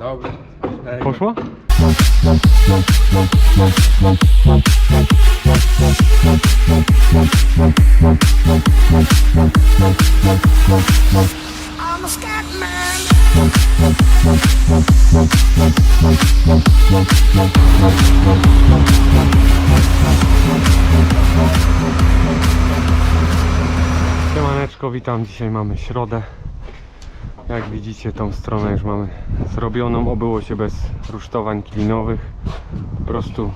Dobry. Ej, Poszło? I'm a scat man. Siemaneczko, witam. Dzisiaj mamy środę. Jak widzicie, tą stronę już mamy zrobioną. Obyło się bez rusztowań klinowych. Po prostu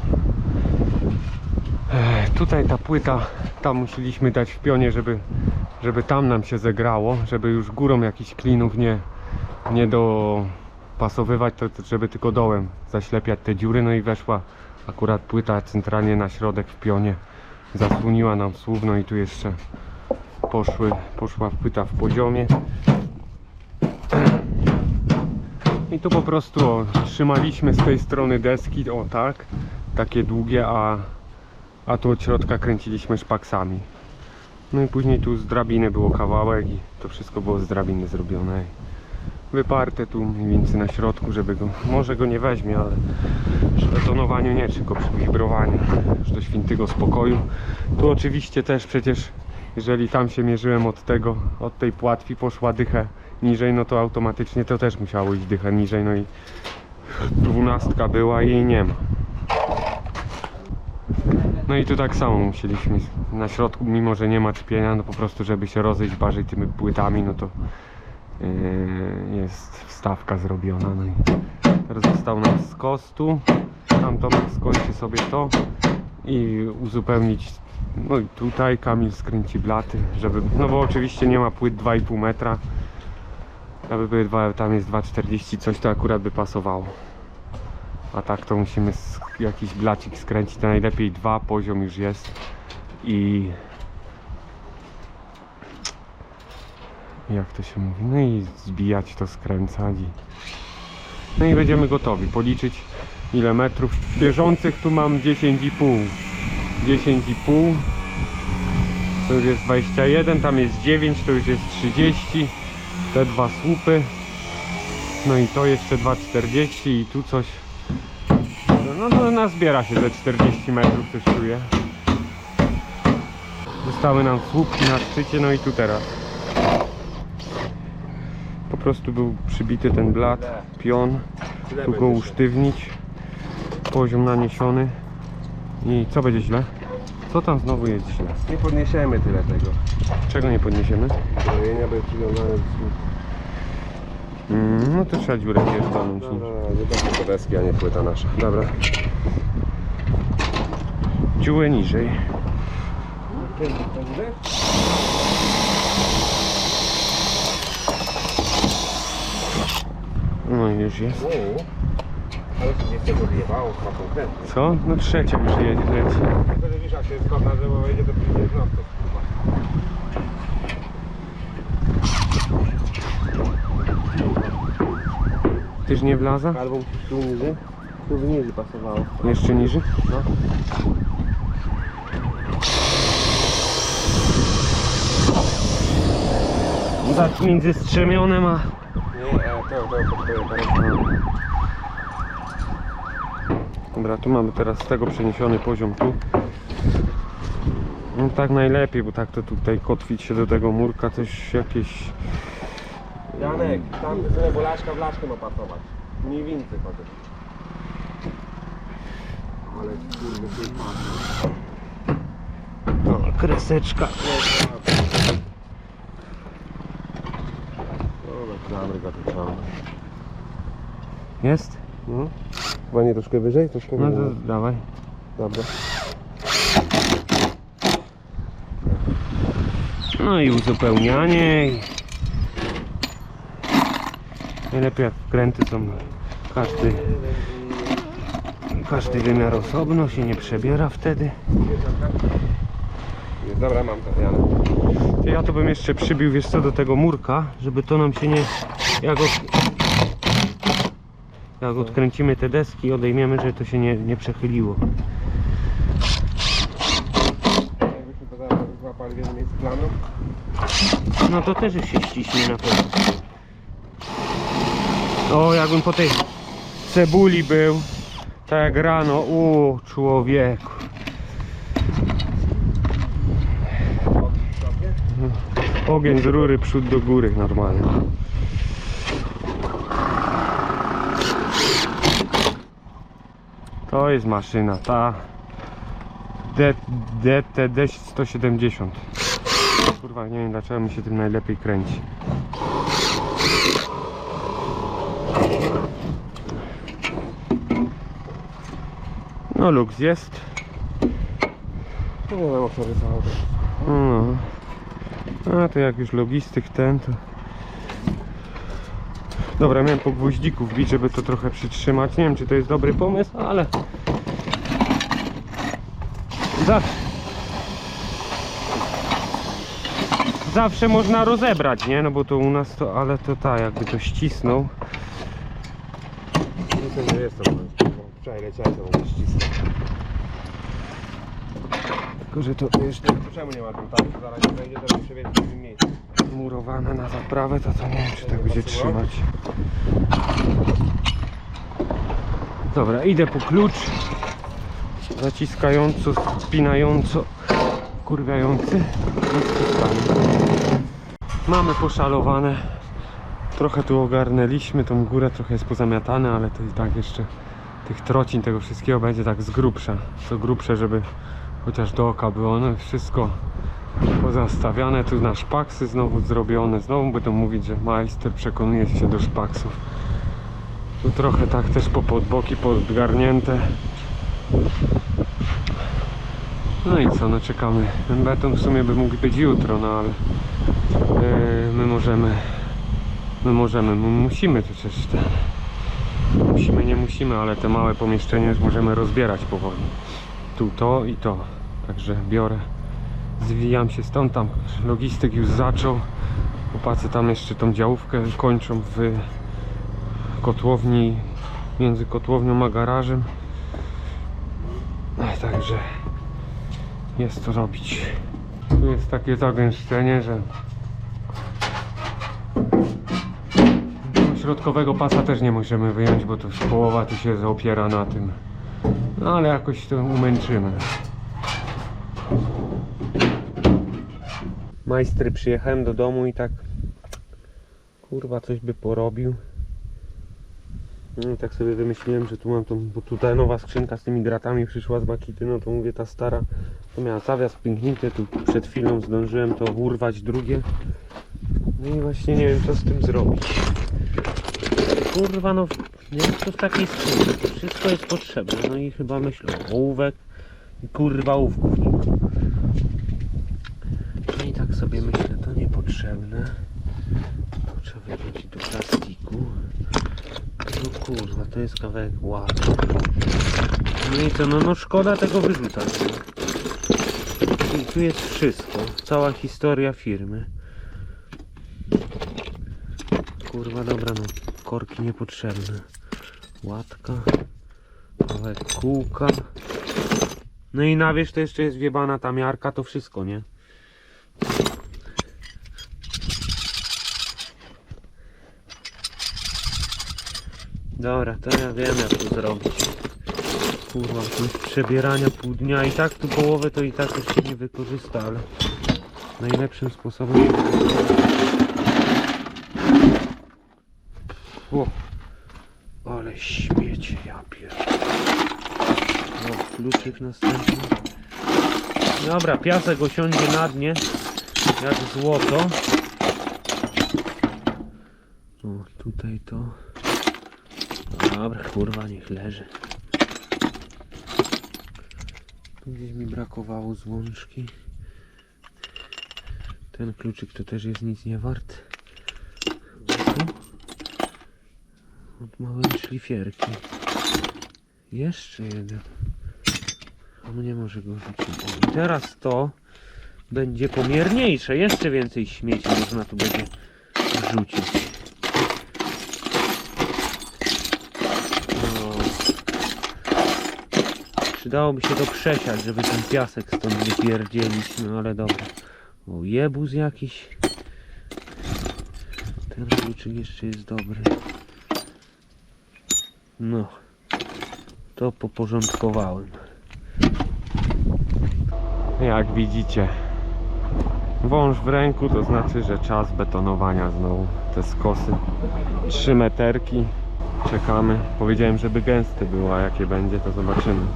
e, tutaj ta płyta, tam musieliśmy dać w pionie, żeby, żeby tam nam się zegrało, żeby już górą jakichś klinów nie, nie dopasowywać, to, żeby tylko dołem zaślepiać te dziury. No i weszła akurat płyta centralnie na środek w pionie. Zasłoniła nam słówno i tu jeszcze poszły, poszła płyta w poziomie. I tu po prostu o, trzymaliśmy z tej strony deski, o tak, takie długie, a, a tu od środka kręciliśmy szpaksami. No i później tu z drabiny było kawałek i to wszystko było z drabiny zrobione. Wyparte tu mniej więcej na środku, żeby go, może go nie weźmie, ale przy betonowaniu nie, tylko przy wibrowaniu, już do świętego spokoju. Tu oczywiście też przecież jeżeli tam się mierzyłem od tego, od tej płatwi poszła dychę niżej, no to automatycznie to też musiało iść dychę niżej, no i dwunastka była i jej nie ma. No i tu tak samo musieliśmy na środku, mimo że nie ma czpienia, no po prostu żeby się rozejść bardziej tymi płytami, no to yy, jest wstawka zrobiona. No i teraz został nam z kostu, tam Tomek skończy sobie to i uzupełnić no i tutaj Kamil skręci blaty, żeby, no bo oczywiście nie ma płyt 2,5 metra. Aby były dwa, tam jest 2,40 coś to akurat by pasowało. A tak to musimy jakiś blacik skręcić, to najlepiej dwa, poziom już jest. I jak to się mówi, no i zbijać to, skręcać i no i będziemy gotowi, policzyć ile metrów bieżących tu mam 10,5 10,5 to już jest 21, tam jest 9, to już jest 30 te dwa słupy. No i to jeszcze 2,40 i tu coś. No, no nazbiera się ze 40 metrów coś czuję. Zostały nam słupki na szczycie, no i tu teraz. Po prostu był przybity ten blat, pion. Tu go usztywnić. Poziom naniesiony. I co będzie źle? Co tam znowu jest źle? Nie podniesiemy tyle tego. Czego nie podniesiemy? Brojenia były przywiązane do słup. Mm, no to trzeba dziurę pierdolnąć. Dobra, zobaczmy to deski, a nie płyta nasza. Dobra. Dziurę niżej. No i już jest. Ale to nie chce odjebało, chyba konkretnie. Co? No trzecia już jedzie, leci. To, że wiesz, jak się skąd na drzewo wejdzie, to znowu to kurwa. Tyż nie wlaza? Albo musisz tu niżej, tu niżej pasowało. Jeszcze niżej? No. Tak między strzemionem a... Nie, e, to, to, to, to, to, Dobra, tu mamy teraz z tego przeniesiony poziom tu. No tak najlepiej, bo tak to tutaj kotwić się do tego murka coś jakieś... Janek, tam tyle bolaczka w laszkę ma pasować. Mniej więcej chociaż. Ale kurde, patrz. No, kreseczka. Dobra, klamry go tu. Jest? Mhm. Chyba nie troszkę wyżej? Troszkę No wyżej. to dawaj. Dobra. No i uzupełnianie. i- Najlepiej jak wkręty są każdy każdy wymiar osobno się nie przebiera wtedy. Jest, Dobra, mam to, Janek. To ja to bym jeszcze przybił wiesz co do tego murka, żeby to nam się nie jak, od, jak odkręcimy te deski odejmiemy, żeby to się nie, nie przechyliło. Jakbyśmy to zaraz złapali w jednym miejscu planą. No to też się ściśnie na pewno. O, jakbym po tej cebuli był. Tak jak rano. U człowieku. Ogień z rury przód do góry normalnie. To jest maszyna, ta DTD 170. Kurwa, nie wiem dlaczego mi się tym najlepiej kręci. No luks jest. No. No. A to jak już logistyk ten to... Dobra, miałem po gwoździku wbić, żeby to trochę przytrzymać. Nie wiem czy to jest dobry pomysł, ale... Zawsze... Zawsze można rozebrać, nie? No bo to u nas to... Ale to tak, jakby to ścisnął. Myślę, że jest to moment. Wczoraj leciałem, to mogę ścisnąć. Tylko, że to jeszcze czemu nie ma tym tak? Zaraz nie wejdzie, to wiedzieć w innym miejscu. Murowane na zaprawę, to to nie wiem czy tak będzie trzymać. Dobra, idę po klucz. Zaciskająco, spinająco, kurwiający. Mamy poszalowane. Trochę tu ogarnęliśmy, tą górę trochę jest pozamiatane, ale to i tak jeszcze tych trocin, tego wszystkiego będzie tak z grubsza. Co grubsze, żeby chociaż do oka było. No wszystko pozastawiane tu na szpaksy znowu zrobione. Znowu będą mówić, że majster przekonuje się do szpaksów. Tu trochę tak też po podboki podgarnięte. No i co, no czekamy. Ten beton w sumie by mógł być jutro, no ale yy, my możemy my możemy, my musimy przecież te musimy, nie musimy, ale te małe pomieszczenia już możemy rozbierać powoli. Tu to i to. Także biorę zwijam się stąd, tam logistyk już zaczął. Chłopacy tam jeszcze tą działówkę kończą w kotłowni między kotłownią a garażem. No, także jest to robić. Tu jest takie zagęszczenie, że środkowego pasa też nie możemy wyjąć, bo to połowa tu się opiera na tym. No ale jakoś to umęczymy majstry przyjechałem do domu i tak kurwa coś by porobił. No i tak sobie wymyśliłem, że tu mam tą, bo tutaj nowa skrzynka z tymi gratami przyszła z Bakity, no to mówię ta stara to miała zawias pęknięty, tu przed chwilą zdążyłem to urwać drugie. No i właśnie nie wiem co z tym zrobić. Kurwa no wiem co w takiej skrzynce, to wszystko jest potrzebne no i chyba myślę ołówek i kurwa ołówków nie ma no i tak sobie myślę, To trzeba wyrzucić do plastiku. No kurwa, to jest kawałek ładny. No i co, no, no szkoda tego wyrzucać. no. I tu jest wszystko. Cała historia firmy. Kurwa, dobra, no korki niepotrzebne. Łatka. Kawałek kółka. No i na wierzch to jeszcze jest wiebana ta miarka, to wszystko, nie? Dobra, to ja wiem jak to zrobić. Kurwa, jest przebierania pół dnia i tak tu połowę to i tak już się nie wykorzysta, ale najlepszym sposobem O, ale śmiecie, ja pier... O, kluczyk następny. Dobra, piasek osiądzie na dnie jak złoto. O, tutaj to. Dobra, kurwa, niech leży. Tu gdzieś mi brakowało złączki. Ten kluczyk to też jest nic nie wart. Od małej szlifierki. Jeszcze jeden. On nie może go rzucić. I teraz to będzie pomierniejsze. Jeszcze więcej śmieci można tu będzie wrzucić. No. Przydałoby się to przesiać, żeby ten piasek stąd wypierdzielić, no ale dobra. O, jebuz jakiś. Ten kluczyk jeszcze jest dobry. No, to poporządkowałem. Jak widzicie, wąż w ręku to znaczy, że czas betonowania znowu. Te skosy 3 meterki. Czekamy. Powiedziałem, żeby gęsty było, a jakie będzie, to zobaczymy.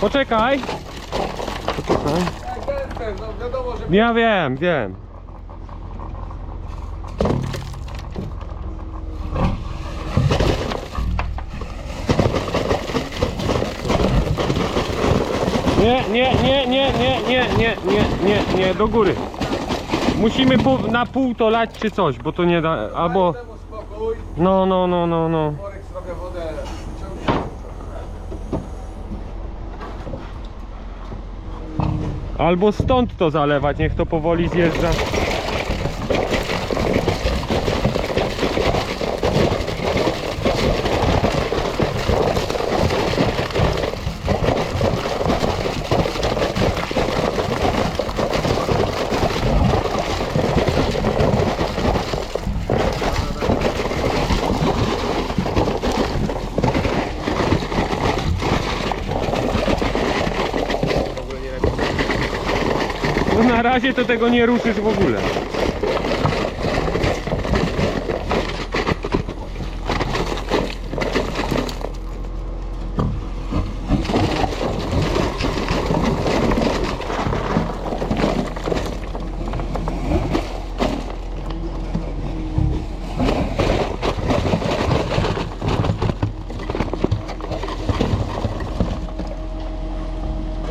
Poczekaj! Poczekaj. Ja wiem, wiem. Nie, nie, nie, nie, nie, nie, nie, nie, nie, nie, do góry. Musimy pół, na pół to lać czy coś, bo to nie da, albo... No, no, no, no, no. Albo stąd to zalewać, niech to powoli zjeżdża. No na razie to tego nie ruszysz w ogóle.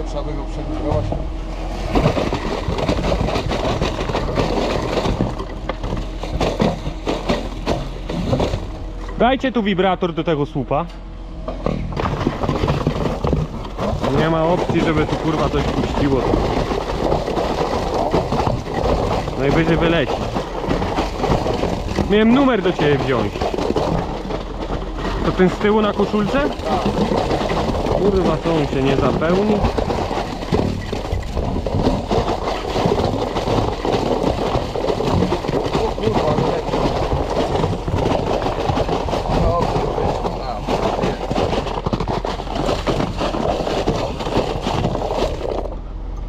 Trzeba by go przebudować. Dajcie tu wibrator do tego słupa. Nie ma opcji, żeby tu kurwa coś puściło. Najwyżej wyleci. Miałem numer do ciebie wziąć. To ten z tyłu na koszulce? Kurwa, to on się nie zapełni.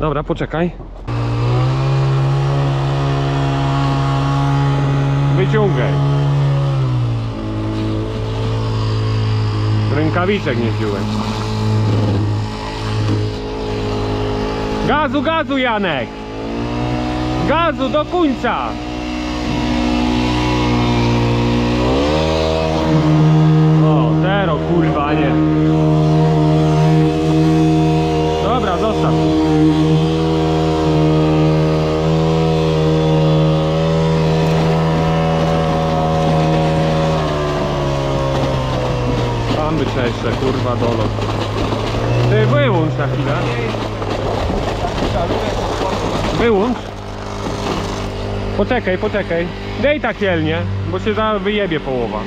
Dobra, poczekaj. Wyciągaj. Rękawiczek nie wziąłem. Gazu, gazu Janek! Gazu do końca! O, zero kurwa, nie. Dobra, zostaw. Tam by trzeba jeszcze kurwa dolot. Ty wyłącz na chwilę. Wyłącz. Poczekaj, poczekaj. Dej takielnie, bo się za wyjebie połowa.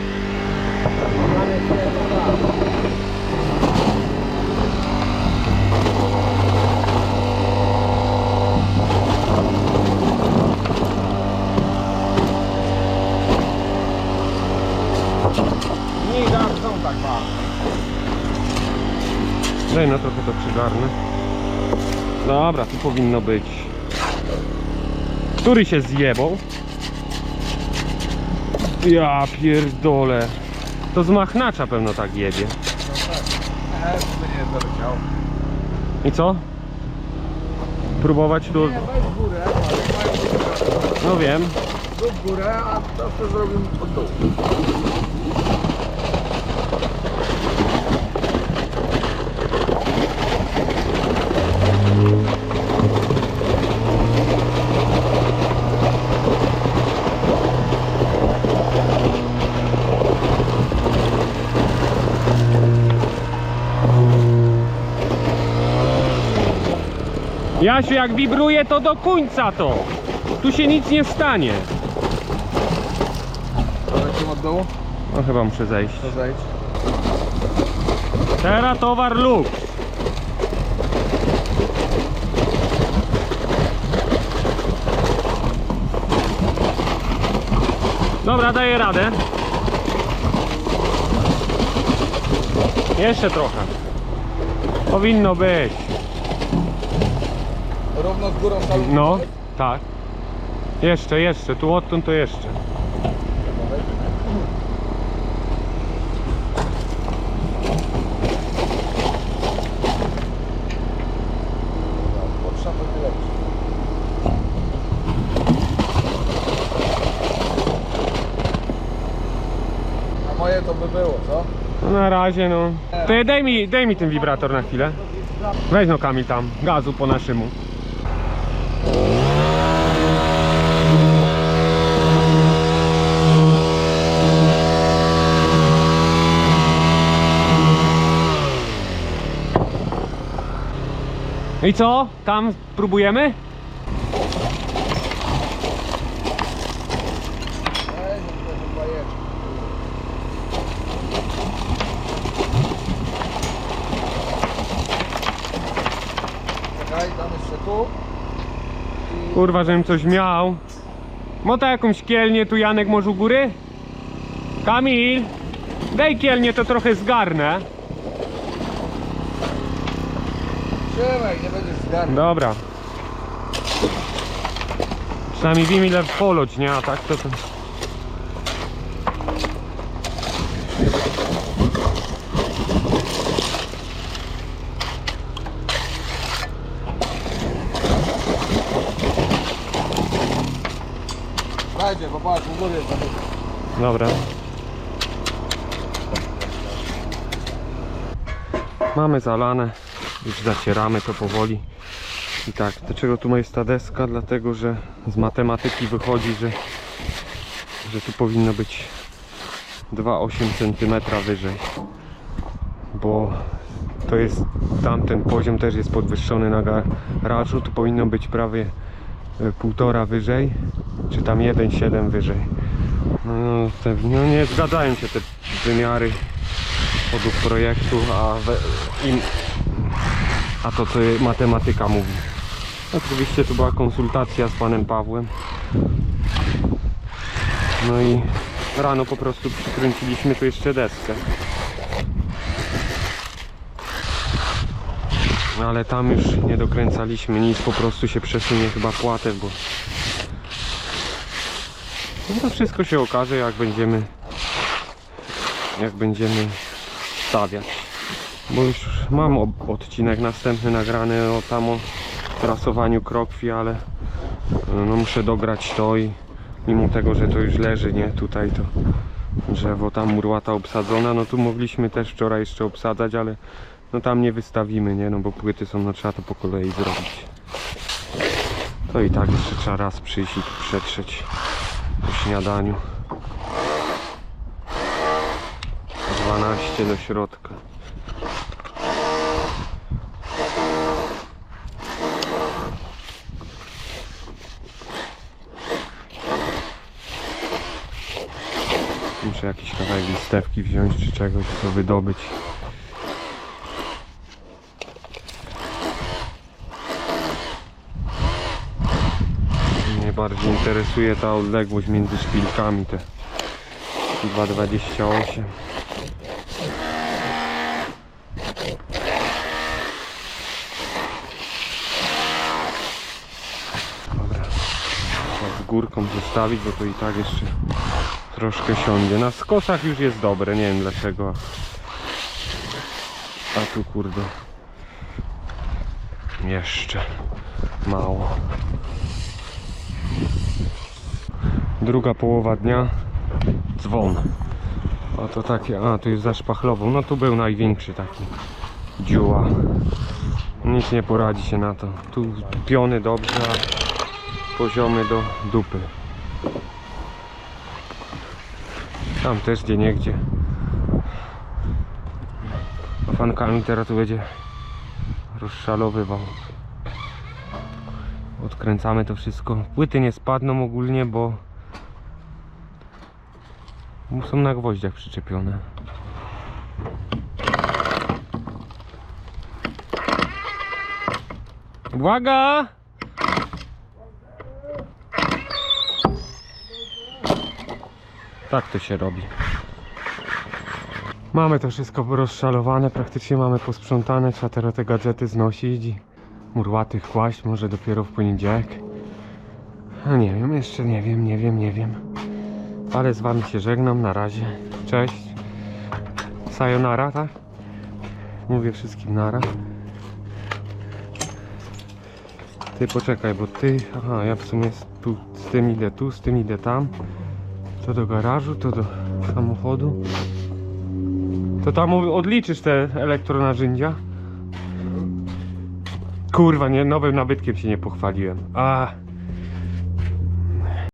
Nie są tak Daj no przygarnę. Dobra, tu powinno być. Który się zjebał? Ja pierdolę. To z machnacza pewno tak jebie. I co? Próbować tu... No wiem. zrób górę, a to zrobimy pod dół. Jasiu, jak wibruje to do końca to. Tu się nic nie stanie. Lecimy od dołu? No chyba muszę zejść. To zejdź. Teraz towar luk. Dobra, daję radę. Jeszcze trochę. Powinno być. Równo z górą No, tak. Jeszcze, jeszcze. Tu odtąd to jeszcze. Potrzeba będzie lepszy. A moje to by było, co? No na razie no. To daj mi, daj mi ten wibrator na chwilę. Weź no Kamil tam, gazu po naszemu. I co? Tam próbujemy? Ej, no to chyba jest. Czekaj, tam jeszcze tu. Kurwa, żebym coś miał. Mota jakąś kielnię tu Janek może u góry? Kamil! Daj kielnię to trochę zgarnę. Trzymaj, nie będziesz zgarnął. Dobra. Przynajmniej wiem ile poloć, nie? A tak to to... Dajcie, zamykam. Dobra. Mamy zalane. Już zacieramy to powoli. I tak, dlaczego tu jest ta deska? Dlatego, że z matematyki wychodzi, że, że tu powinno być 2,8 cm wyżej. Bo to jest tamten poziom też jest podwyższony na garażu. Tu powinno być prawie półtora wyżej, czy tam 1,7 wyżej. No, no nie zgadzają się te wymiary według projektu, a, we, a to co matematyka mówi. Oczywiście to była konsultacja z panem Pawłem. No i rano po prostu przykręciliśmy tu jeszcze deskę. No Ale tam już nie dokręcaliśmy nic, po prostu się przesunie chyba płatę, bo no to wszystko się okaże jak będziemy jak będziemy stawiać. Bo już mam odcinek następny nagrany o tam o trasowaniu krokwi, ale no muszę dograć to i mimo tego, że to już leży, nie, tutaj to drzewo, tam murłata obsadzona, no tu mogliśmy też wczoraj jeszcze obsadzać, ale no tam nie wystawimy, nie, no bo płyty są, no trzeba to po kolei zrobić. To i tak jeszcze trzeba raz przyjść i przetrzeć po śniadaniu. 12 do środka. Muszę jakiś kawałek listewki wziąć czy czegoś, to wydobyć. Bardziej interesuje ta odległość między szpilkami, te 2,28. Dobra, z górką zostawić, bo to i tak jeszcze troszkę siądzie. Na skosach już jest dobre, nie wiem dlaczego. A tu kurde. Jeszcze mało. Druga połowa dnia. Dzwon. A to takie, a tu jest za szpachlową. No tu był największy taki dziuła. Nic nie poradzi się na to. Tu piony dobrze, a poziomy do dupy. Tam też gdzie niegdzie. Fankami teraz tu będzie rozszalowywał. Odkręcamy to wszystko. Płyty nie spadną ogólnie, bo są na gwoździach przyczepione. Uwaga! Tak to się robi. Mamy to wszystko rozszalowane, praktycznie mamy posprzątane, trzeba teraz te gadżety znosić i murłatych kłaść, może dopiero w poniedziałek. A nie wiem, jeszcze nie wiem, nie wiem, nie wiem. Ale z wami się żegnam, na razie. Cześć. Sayonara, tak? Mówię wszystkim nara. Ty poczekaj, bo ty... Aha, ja w sumie tu, z tym idę tu, z tym idę tam. To do garażu, to do samochodu. To tam odliczysz te elektronarzędzia? Kurwa, nie, nowym nabytkiem się nie pochwaliłem. A,